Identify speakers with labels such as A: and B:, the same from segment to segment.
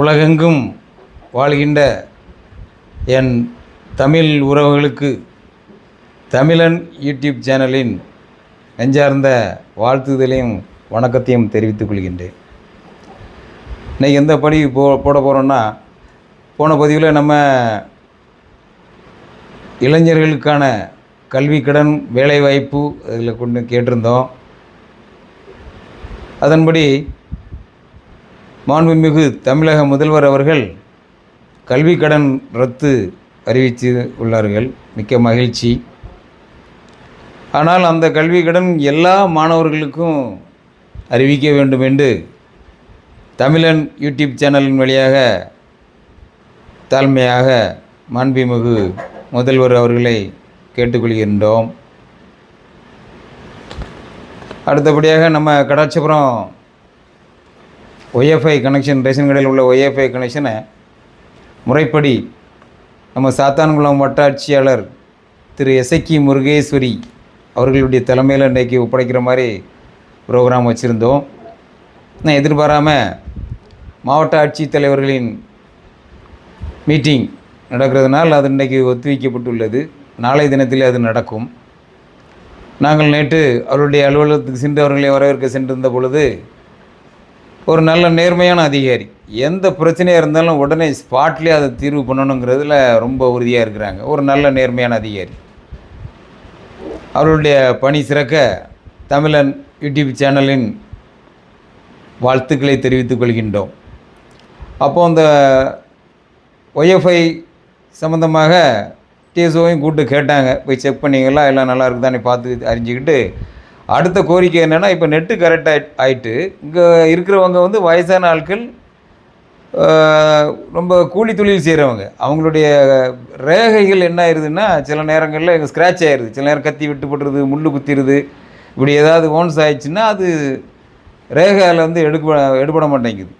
A: உலகெங்கும் வாழ்கின்ற என் தமிழ் உறவுகளுக்கு தமிழன் யூடியூப் சேனலின் நெஞ்சார்ந்த வாழ்த்துதலையும் வணக்கத்தையும் தெரிவித்துக் கொள்கின்றேன். இன்றைக்கி எந்த படி போ போட போகிறோன்னா போன பதிவில் நம்ம இளைஞர்களுக்கான கல்விக்கடன் வேலைவாய்ப்பு அதில் கொண்டு கேட்டிருந்தோம். அதன்படி மாண்புமிகு தமிழக முதல்வர் அவர்கள் கல்வி கடன் ரத்து அறிவித்து உள்ளார்கள். மிக்க மகிழ்ச்சி. ஆனால் அந்த கல்வி கடன் எல்லா மாணவர்களுக்கும் அறிவிக்க வேண்டும் என்று தமிழன் யூடியூப் சேனலின் வழியாக தாழ்மையாக மாண்புமிகு முதல்வர் அவர்களை கேட்டுக்கொள்கின்றோம். அடுத்தபடியாக நம்ம கடாட்சிபுரம் ஒய்எஃப்ஐ கனெக்ஷன் ரேஷன் கடையில் உள்ள ஒய்எஃப்ஐ கனெக்ஷனை முறைப்படி நம்ம சாத்தான்குளம் வட்டாட்சியாளர் திரு எசக்கி முருகேஸ்வரி அவர்களுடைய தலைமையில் இன்றைக்கி ஒப்படைக்கிற மாதிரி ப்ரோக்ராம் வச்சுருந்தோம். நான் எதிர்பாராமல் மாவட்ட ஆட்சித்தலைவர்களின் மீட்டிங் நடக்கிறதுனால் அது இன்றைக்கி ஒத்திவைக்கப்பட்டுள்ளது. நாளை தினத்திலே அது நடக்கும். நாங்கள் நேற்று அவருடைய அலுவலகத்துக்கு சென்று அவர்களை வரவேற்க சென்றிருந்த பொழுது ஒரு நல்ல நேர்மையான அதிகாரி. எந்த பிரச்சனையாக இருந்தாலும் உடனே ஸ்பாட்லேயே அதை தீர்வு பண்ணணுங்கிறதுல ரொம்ப உறுதியாக இருக்கிறாங்க. ஒரு நல்ல நேர்மையான அதிகாரி. அவர்களுடைய பணி சிறக்க தமிழன் யூடியூப் சேனலின் வாழ்த்துக்களை தெரிவித்துக் கொள்கின்றோம். அப்போது அந்த ஒய்எஃப்ஐ சம்மந்தமாக டிஎஸ்ஓவையும் கூப்பிட்டு கேட்டாங்க. போய் செக் பண்ணிங்களா? எல்லாம் நல்லா இருக்குதானே பார்த்து அறிஞ்சிக்கிட்டு அடுத்த கோரிக்கை என்னென்னா இப்போ நெட்டு கரெக்டாக ஆயிட்டு இங்கே இருக்கிறவங்க வந்து வயசான ஆட்கள் ரொம்ப கூலி தொழில் செய்கிறவங்க அவங்களுடைய ரேகைகள் என்ன ஆயிடுதுன்னா சில நேரங்களில் எங்கள் ஸ்க்ராட்ச் ஆயிடுது சில நேரம் கத்தி விட்டு போட்டுருது முள் குத்திடுது இப்படி ஏதாவது ஓன்ஸ் ஆயிடுச்சுன்னா அது ரேகையில் வந்து எடுக்க எடுபட மாட்டேங்குது.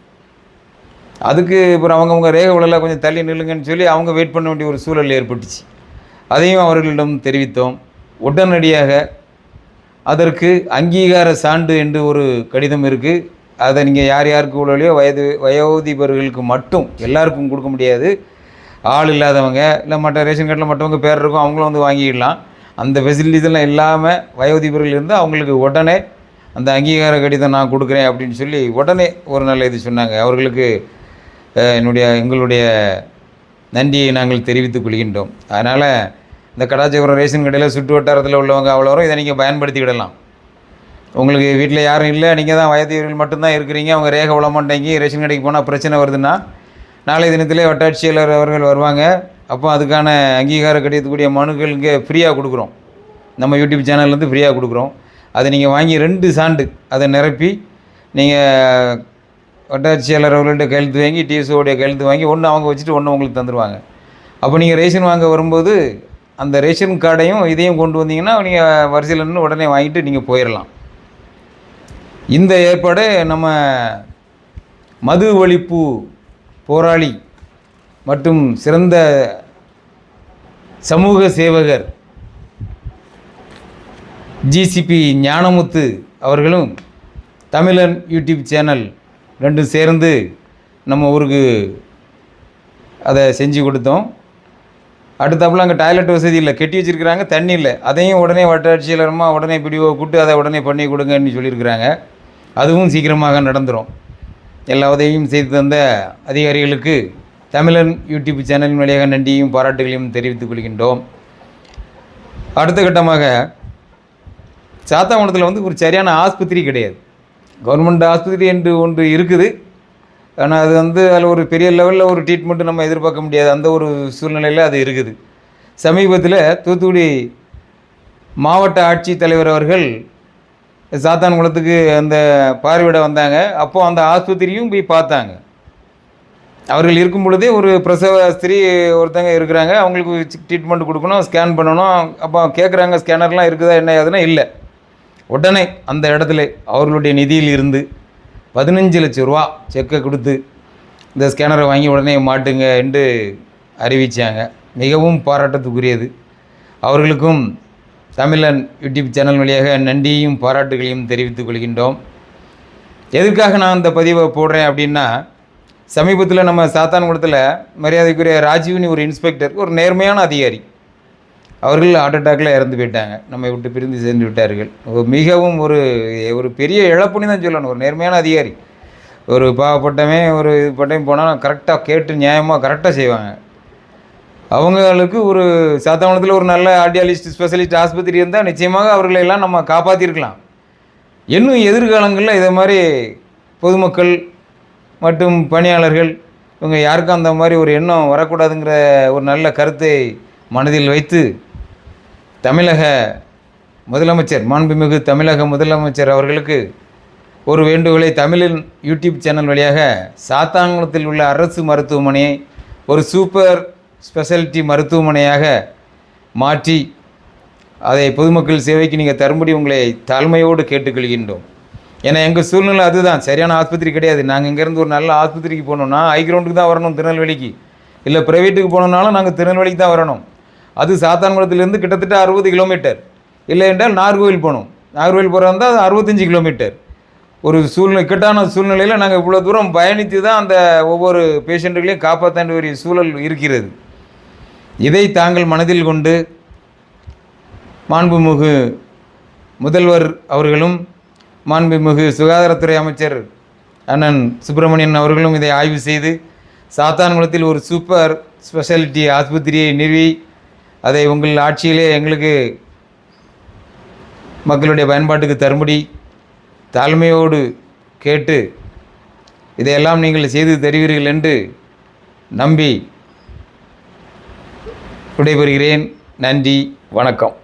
A: அதுக்கு அப்புறம் அவங்கவுங்க ரேகை விழல கொஞ்சம் தள்ளி நில்லுங்கன்னு சொல்லி அவங்க வெயிட் பண்ண வேண்டிய ஒரு சூழல் ஏற்பட்டுச்சு. அதையும் அவர்களிடம் தெரிவித்தோம். உடனடியாக அதற்கு அங்கீகார சான்று என்று ஒரு கடிதம் இருக்குது அதை நீங்கள் யார் யாருக்கு உள்ளலையோ வயது வயோதிபர்களுக்கு மட்டும் எல்லாருக்கும் கொடுக்க முடியாது. ஆள் இல்லாதவங்க இல்லை மற்ற ரேஷன் கார்டில் மற்றவங்க பேர் இருக்கும் அவங்களும் வந்து வாங்கிடலாம். அந்த ஃபெசிலிட்டிஸ்லாம் இல்லாமல் வயோதிபர்கள் இருந்தால் அவங்களுக்கு உடனே அந்த அங்கீகார கடிதம் நான் கொடுக்குறேன் அப்படின்னு சொல்லி உடனே ஒரு நல்ல இது சொன்னாங்க. அவர்களுக்கு என்னுடைய எங்களுடைய நன்றியை நாங்கள் தெரிவித்துக் கொள்கின்றோம். அதனால் இந்த கடாச்சிபுரம் ரேஷன் கடையில் சுற்று வட்டாரத்தில் உள்ளவங்க அவ்வளோரும் இதை நீங்கள் பயன்படுத்திக்கிடலாம். உங்களுக்கு வீட்டில் யாரும் இல்லை நீங்கள் தான் வயதியர்கள் மட்டும்தான் இருக்கிறீங்க அவங்க ரேக விழ ரேஷன் கடைக்கு போனால் பிரச்சனை வருதுன்னா நாளைய தினத்திலே வட்டாட்சியாளர் அவர்கள் வருவாங்க. அப்போ அதுக்கான அங்கீகார கடிதத்துக்கூடிய மனுக்கள் இங்கே ஃப்ரீயாக கொடுக்குறோம். நம்ம யூடியூப் சேனல்லேருந்து ஃப்ரீயாக கொடுக்குறோம். அதை நீங்கள் வாங்கி ரெண்டு சான்று அதை நிரப்பி நீங்கள் வட்டாட்சியாளர் அவர்கள்ட்ட கையெழுத்து வாங்கி டிஎஸ்ஓடைய கையெழுத்து வாங்கி ஒன்று அவங்க வச்சுட்டு ஒன்று உங்களுக்கு தந்துடுவாங்க அப்போ நீங்கள் ரேஷன் வாங்க வரும்போது அந்த ரேஷன் கார்டையும் இதையும் கொண்டு வந்தீங்கன்னா நீங்கள் வரிசையில் நின்று உடனே வாங்கிட்டு நீங்கள் போயிடலாம் இந்த ஏற்பாடு நம்ம மது ஒழிப்பு போராளி மற்றும் சிறந்த சமூக சேவகர் ஜிசிபி ஞானமுத்து அவர்களும் தமிழன் யூடியூப் சேனல் ரெண்டும் சேர்ந்து நம்ம ஊருக்கு அதை செஞ்சு கொடுத்தோம். அடுத்தாப்புல அங்கே டாய்லெட் வசதி இல்லை. கெட்டி வச்சுருக்கிறாங்க தண்ணி இல்லை. அதையும் உடனே வட்டாட்சியலரமா உடனே பிடிஓ கூப்பிட்டு அதை உடனே பண்ணி கொடுங்கன்னு சொல்லியிருக்கிறாங்க. அதுவும் சீக்கிரமாக நடந்துடும் எல்லா உதவியும் செய்து தந்த அதிகாரிகளுக்கு தமிழன் யூடியூப் சேனலின் வழியாக நன்றியும் பாராட்டுகளையும் தெரிவித்துக் கொள்கின்றோம். அடுத்த கட்டமாக சாத்தாங்குளத்தில் வந்து ஒரு சரியான ஆஸ்பத்திரி கிடையாது. கவர்மெண்ட் ஆஸ்பத்திரி என்று ஒன்று இருக்குது. ஆனால் அது வந்து அதில் ஒரு பெரிய லெவலில் ஒரு ட்ரீட்மெண்ட்டு நம்ம எதிர்பார்க்க முடியாது. அந்த ஒரு சூழ்நிலையில் அது இருக்குது. சமீபத்தில் தூத்துக்குடி மாவட்ட ஆட்சித்தலைவர் அவர்கள் சாத்தான்குளத்துக்கு அந்த பார்வையிட வந்தாங்க. அப்போது அந்த ஆஸ்பத்திரியும் போய் பார்த்தாங்க. அவர்கள் இருக்கும் பொழுதே ஒரு பிரசவ ஸ்திரீ ஒருத்தங்க இருக்கிறாங்க. அவங்களுக்கு ட்ரீட்மெண்ட் கொடுக்கணும் ஸ்கேன் பண்ணணும். அப்போ கேட்குறாங்க ஸ்கேனர்லாம் இருக்குதா என்ன ஏதுன்னா இல்லை. உடனே அந்த இடத்துல அவர்களுடைய நிதியில் இருந்து பதினஞ்சு லட்ச ரூபா செக்கை கொடுத்து இந்த ஸ்கேனரை வாங்கி உடனே மாட்டுங்க என்று அறிவித்தாங்க மிகவும் பாராட்டத்துக்குரியது அவர்களுக்கும் தமிழன் யூடியூப் சேனல் வழியாக நன்றியையும் பாராட்டுகளையும் தெரிவித்துக் கொள்கின்றோம். எதுக்காக நான் இந்த பதிவை போடுறேன் அப்படின்னா சமீபத்தில் நம்ம சாத்தான்குளத்தில் மரியாதைக்குரிய ராஜீவ்னி ஒரு இன்ஸ்பெக்டர் ஒரு நேர்மையான அதிகாரி அவர்கள் ஹார்ட் அட்டாக்கில் இறந்து போயிட்டாங்க. நம்மை விட்டு பிரிந்து சென்று விட்டார்கள். ஒரு மிகவும் ஒரு ஒரு பெரிய இழப்புன்னு தான் சொல்லணும். ஒரு நேர்மையான அதிகாரி. ஒரு பாவப்பட்டமே ஒரு இது பட்டமே போனால் கரெக்டாக கேட்டு நியாயமாக கரெக்டாக செய்வாங்க. அவங்களுக்கு ஒரு சாத்தாவளத்தில் ஒரு நல்ல ஆர்டியாலிஸ்ட் ஸ்பெஷலிஸ்ட் ஆஸ்பத்திரி இருந்தால் நிச்சயமாக அவர்களை எல்லாம் நம்ம காப்பாற்றிருக்கலாம் இன்னும் எதிர்காலங்களில் இதை மாதிரி பொதுமக்கள் மற்றும் பணியாளர்கள் இவங்க யாருக்கும் அந்த மாதிரி ஒரு எண்ணம் வரக்கூடாதுங்கிற ஒரு நல்ல கருத்தை மனதில் வைத்து தமிழக முதலமைச்சர் மாண்புமிகு தமிழக முதலமைச்சர் அவர்களுக்கு ஒரு வேண்டுகோளை தமிழின் யூடியூப் சேனல் வழியாக சாத்தாங்குளத்தில் உள்ள அரசு மருத்துவமனையை ஒரு சூப்பர் ஸ்பெஷாலிட்டி மருத்துவமனையாக மாற்றி அதை பொதுமக்கள் சேவைக்கு நீங்கள் தரும்படி உங்களை தாழ்மையோடு கேட்டுக்கொள்கின்றோம். ஏன்னா எங்கள் சூழ்நிலை அதுதான். சரியான ஆஸ்பத்திரி கிடையாது. நாங்கள் இங்கேருந்து ஒரு நல்ல ஆஸ்பத்திரிக்கு போகணுன்னா ஹை கிரவுண்டுக்கு தான் வரணும் திருநெல்வேலிக்கு. இல்லை ப்ரைவேட்டுக்கு போகணுன்னாலும் நாங்கள் திருநெல்வேலிக்கு தான் வரணும். அது சாத்தான்குளத்திலேருந்து கிட்டத்தட்ட அறுபது கிலோமீட்டர். இல்லை என்றால் நாகர்கோவில் போகணும். நாகர்கோவில் போகிறதா இருந்தால் அது அறுபத்தஞ்சி கிலோமீட்டர். ஒரு சூழ்நிலை இக்கட்டான சூழ்நிலையில் நாங்கள் இவ்வளோ தூரம் பயணித்து தான் அந்த ஒவ்வொரு பேஷண்ட்டுகளையும் காப்பாற்ற வேண்டிய சூழல் இருக்கிறது. இதை தாங்கள் மனதில் கொண்டு மாண்புமிகு முதல்வர் அவர்களும் மாண்புமிகு சுகாதாரத்துறை அமைச்சர் அண்ணன் சுப்பிரமணியன் அவர்களும் இதை ஆய்வு செய்து சாத்தான்குளத்தில் ஒரு சூப்பர் ஸ்பெஷாலிட்டி ஆஸ்பத்திரியை நிறுவி அதை உங்கள் ஆட்சியிலே எங்களுக்கு மக்களுடைய பயன்பாட்டுக்கு தரும்படி தாழ்மையோடு கேட்டு இதையெல்லாம் நீங்கள் செய்து தருவீர்கள் என்று நம்பி விடைபெறுகிறேன். நன்றி வணக்கம்.